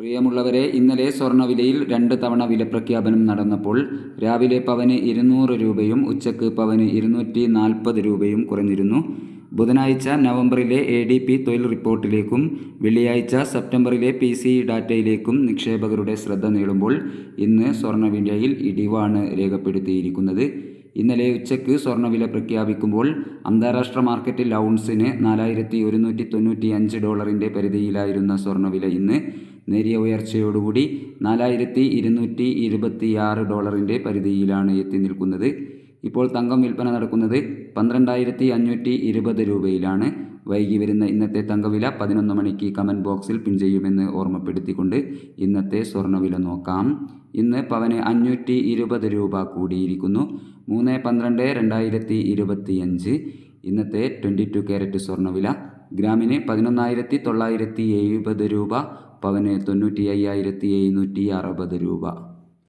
പ്രിയമുള്ളവരെ ഇന്നലെ സ്വർണവിലയിൽ രണ്ട് തവണ വിലപ്രഖ്യാപനം നടന്നപ്പോൾ രാവിലെ പവന് ഇരുന്നൂറ് രൂപയും ഉച്ചയ്ക്ക് പവന് ഇരുന്നൂറ്റി നാൽപ്പത് രൂപയും കുറഞ്ഞിരുന്നു. ബുധനാഴ്ച നവംബറിലെ എ ഡി പി തൊഴിൽ റിപ്പോർട്ടിലേക്കും വെള്ളിയാഴ്ച സെപ്റ്റംബറിലെ പി സി ഡാറ്റയിലേക്കും നിക്ഷേപകരുടെ ശ്രദ്ധ നീളുമ്പോൾ ഇന്ന് സ്വർണവിലയിൽ ഇടിവാണ് രേഖപ്പെടുത്തിയിരിക്കുന്നത്. ഇന്നലെ ഉച്ചയ്ക്ക് സ്വർണവില പ്രഖ്യാപിക്കുമ്പോൾ അന്താരാഷ്ട്ര മാർക്കറ്റിൽ ഔൺസിന് നാലായിരത്തി ഒരുന്നൂറ്റി തൊണ്ണൂറ്റി അഞ്ച് ഡോളറിന്റെ പരിധിയിലായിരുന്ന സ്വർണവില ഇന്ന് നേരിയ ഉയർച്ചയോടുകൂടി നാലായിരത്തി ഇരുന്നൂറ്റി ഇരുപത്തിയാറ് ഡോളറിന്റെ പരിധിയിലാണ് എത്തി നിൽക്കുന്നത്. ഇപ്പോൾ തങ്കം വിൽപ്പന നടക്കുന്നത് പന്ത്രണ്ടായിരത്തി അഞ്ഞൂറ്റി ഇരുപത് രൂപയിലാണ്. വൈകി വരുന്ന ഇന്നത്തെ തങ്കവില പതിനൊന്ന് മണിക്ക് കമന്റ് ബോക്സിൽ പിൻ ചെയ്യുമെന്ന് ഓർമ്മപ്പെടുത്തിക്കൊണ്ട് ഇന്നത്തെ സ്വർണവില നോക്കാം. ഇന്ന് പവന് അഞ്ഞൂറ്റി ഇരുപത് രൂപ കൂടിയിരിക്കുന്നു. മൂന്ന് പന്ത്രണ്ട് രണ്ടായിരത്തി ഇരുപത്തിയഞ്ച് ഇന്നത്തെ ട്വന്റി ടു ക്യാരറ്റ് സ്വർണവില ഗ്രാമിന് പതിനൊന്നായിരത്തി തൊള്ളായിരത്തി എഴുപത് രൂപ പവന് തൊണ്ണൂറ്റി അയ്യായിരത്തി എഴുന്നൂറ്റി അറുപത് രൂപ.